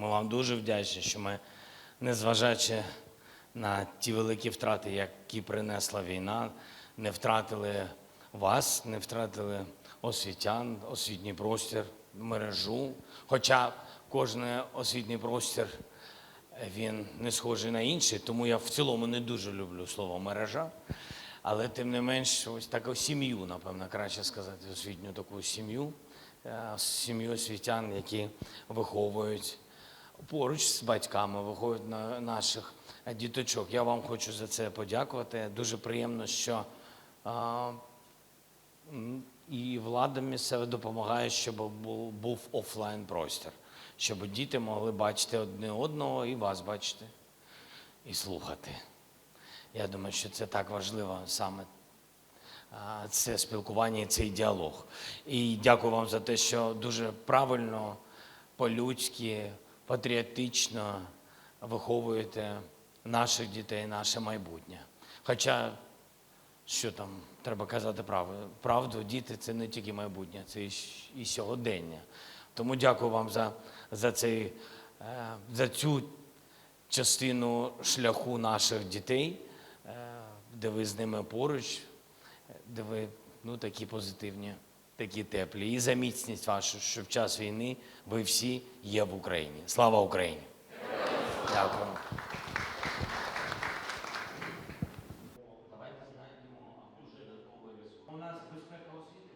Ми вам дуже вдячні, що ми, незважаючи на ті великі втрати, які принесла війна, не втратили вас, не втратили освітян, освітній простір, мережу. Хоча кожен освітній простір він не схожий на інший, тому я в цілому не дуже люблю слово мережа. Але тим не менш, ось таку сім'ю, напевно, краще сказати, освітню таку сім'ю, е, сім'ю освітян, які виховують поруч з батьками, виховують на наших діточок. Я вам хочу за це подякувати. Дуже приємно, що а, і влада місцева допомагає, щоб був, був офлайн простір, щоб діти могли бачити одне одного і вас бачити, і слухати. Я думаю, що це так важливо саме це спілкування і цей діалог. І дякую вам за те, що дуже правильно, по-людськи, патріотично виховуєте наших дітей, наше майбутнє. Хоча, що там, треба казати правду. Правду, діти це не тільки майбутнє, це і, сьогодення. Тому дякую вам за, за, цей, е, за цю частину шляху наших дітей, е, де ви з ними поруч, де ви ну, такі позитивні, такі теплі, і за міцність вашу, що в час війни ви всі є в Україні. Слава Україні! Дякую. У нас безпека освіти.